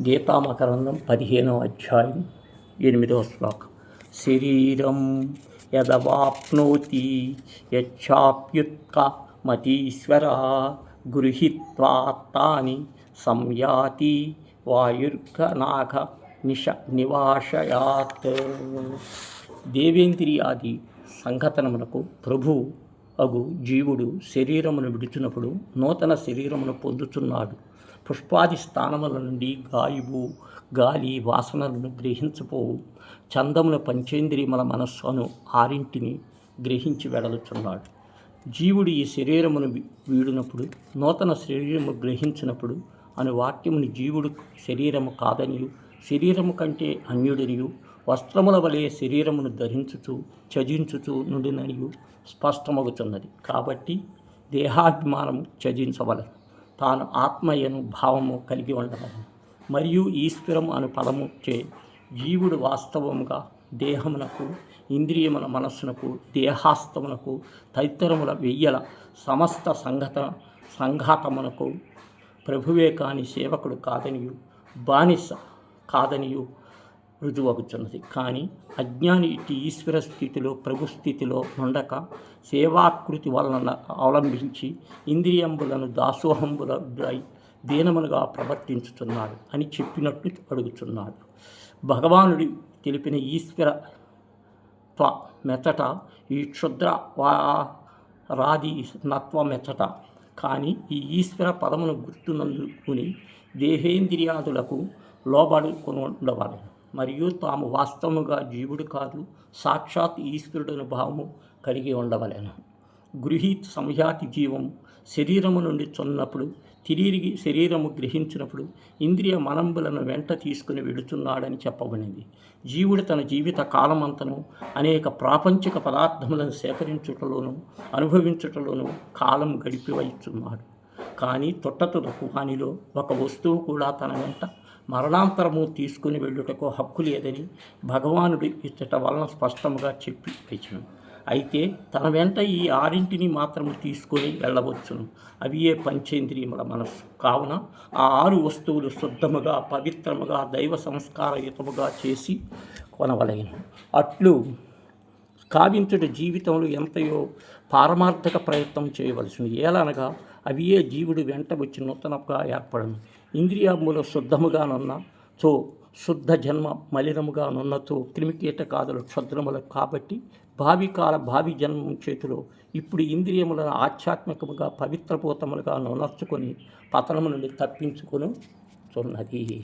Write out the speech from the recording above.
గీతామకరందం పదిహేనవ అధ్యాయం ఎనిమిదవ శ్లోకం. శరీరం యదవాప్నోతి యచ్చాప్యుత్క మతీశ్వర గృహీత్వాత్తాని సంయాతి వాయుర్గనాఘ నిష నివాసయాత్ దేవేంద్రియాది సంఘటనమునకు ప్రభు అగు జీవుడు శరీరమును విడుచునప్పుడు నూతన శరీరమును పొందుతున్నాడు పుష్పాది స్థానముల నుండి గాయువు గాలి వాసనలను గ్రహించపోవు చందముల పంచేంద్రియముల మనస్సు అను ఆరింటిని గ్రహించి వెడలుచున్నాడు. జీవుడు ఈ శరీరమును వీడినప్పుడు నూతన శరీరము గ్రహించినప్పుడు అను వాక్యముని జీవుడు శరీరము కాదనియు. శరీరము కంటే అన్యుడనియు. వస్త్రముల వలె శరీరమును ధరించుచు చజించుచు నుండిననియు స్పష్టమగుచున్నది. కాబట్టి దేహాభిమానము త్యజించవలెను. తాను ఆత్మయను భావము కలిగి ఉండవలను. మరియు ఈశ్వరము అను పదము చే జీవుడు వాస్తవముగా దేహమునకు ఇంద్రియముల మనస్సునకు దేహాస్తమునకు తదితరముల వెయ్యల సమస్త సంఘత సంఘాతమునకు ప్రభువే కాని సేవకుడు కాదనియు బానిస కాదనియు రుజువగుచున్నది. కానీ అజ్ఞాని ఇటు ఈశ్వర స్థితిలో ప్రభు స్థితిలో ఉండక సేవాకృతి వలన అవలంబించి ఇంద్రియంబులను దాసోహంబులై దీనములుగా ప్రవర్తించుతున్నాడు అని చెప్పినట్లు అడుగుతున్నాడు భగవానుడి తెలిపిన ఈశ్వర త్వ మెచ్చట ఈ క్షుద్ర వా రాది నత్వ మెచ్చట కానీ ఈ ఈశ్వర పదమును గుర్తునందుకుని దేహేంద్రియాదులకు లోబడుకుని ఉండవాలి మరియు తాము వాస్తవముగా జీవుడు కాదు సాక్షాత్ ఈశ్వరుడని భావము కలిగి ఉండవలెను. గృహీత్ సంహ్యాతి జీవం శరీరము నుండి చొన్నప్పుడు తిరిగి శరీరము గ్రహించినప్పుడు ఇంద్రియ మనంబులను వెంట తీసుకుని వెడుచున్నాడని చెప్పబడింది జీవుడు తన జీవిత కాలమంతను అనేక ప్రాపంచిక పదార్థములను సేకరించుటలోను అనుభవించుటలోను కాలం గడిపివచ్చున్నాడు కానీ తొట్టతులకు వానిలో ఒక వస్తువు కూడా తన వెంట మరణాంతరము తీసుకుని వెళ్ళుటకు హక్కు లేదని భగవానుడు ఇచ్చట వలన స్పష్టముగా చెప్పి వచ్చును. అయితే తన వెంట ఈ ఆరింటిని మాత్రము తీసుకొని వెళ్ళవచ్చును. అవి ఏ పంచేంద్రియముల మనస్సు. కావున ఆ ఆరు వస్తువులు శుద్ధముగా పవిత్రముగా దైవ సంస్కారయుతముగా చేసి కొనవలయను అట్లు కావించుట జీవితంలో ఎంతయో పారమార్థక ప్రయత్నం చేయవలసింది ఏలనగా అవి ఏ జీవుడు వెంట వచ్చి నూతనగా ఏర్పడను. ఇంద్రియముల శుద్ధముగానున్న చో శుద్ధ జన్మ మలినముగానున్నచో క్రిమికీటకాదుల క్షుద్రములు కాబట్టి భావి కాల భావి జన్మం చేతిలో ఇప్పుడు ఇంద్రియములను ఆధ్యాత్మికముగా పవిత్రపూతములుగా నునర్చుకొని పతనము నుండి తప్పించుకొని చున్నది